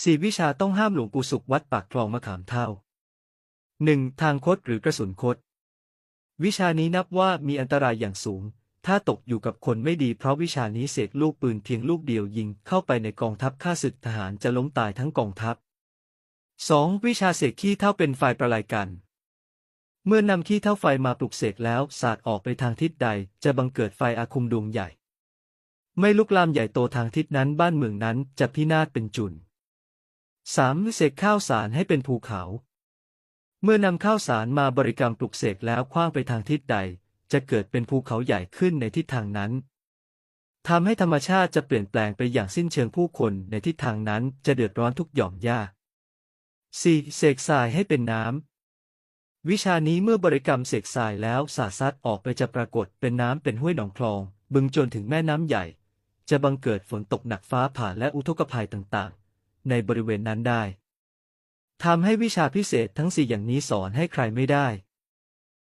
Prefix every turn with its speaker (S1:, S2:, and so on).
S1: สี่วิชาต้องห้ามหลวงปู่สุขวัดปากคลองมะขามเท่าหนึ่งทางคดหรือกระสุนคด วิชานี้นับว่ามีอันตรายอย่างสูง ถ้าตกอยู่กับคนไม่ดีเพราะวิชานี้เสกลูกปืนเพียงลูกเดียวยิงเข้าไปในกองทัพข้าศึกทหารจะล้มตายทั้งกองทัพ 2. วิชาเสกขี้เท่าเป็นไฟประลายกัน เมื่อนำขี้เท่าไฟมาปลุกเสกแล้วสาดออกไปทางทิศใดจะบังเกิดไฟอาคุมดวงใหญ่ ไม่ลุกลามใหญ่โตทางทิศนั้นบ้านเมืองนั้นจะพินาศเป็นจุน 3. เสกข้าวสารให้เป็นภูเขา เมื่อนำข้าวสารมาบริกรรมปลุกเสกแล้วคว้างไปทางทิศใด จะเกิดเป็นภูเขาใหญ่ขึ้นในทิศทางนั้นทำให้ธรรมชาติจะเปลี่ยนแปลงไปอย่างสิ้นเชิงผู้คนในทิศทางนั้นจะเดือดร้อนทุกหย่อมหญ้า 4. เสกทรายให้เป็นน้ำ วิชานี้เมื่อบริกรรมเสกทรายแล้วสาดซัดออกไปจะปรากฏเป็นน้ำเป็นห้วยหนองคลอง บึงจนถึงแม่น้ำใหญ่ จะบังเกิดฝนตกหนักฟ้าผ่าและอุทกภัยต่างๆ ในบริเวณนั้นได้ทำให้วิชาพิเศษทั้งสี่อย่างนี้สอนให้ใครไม่ได้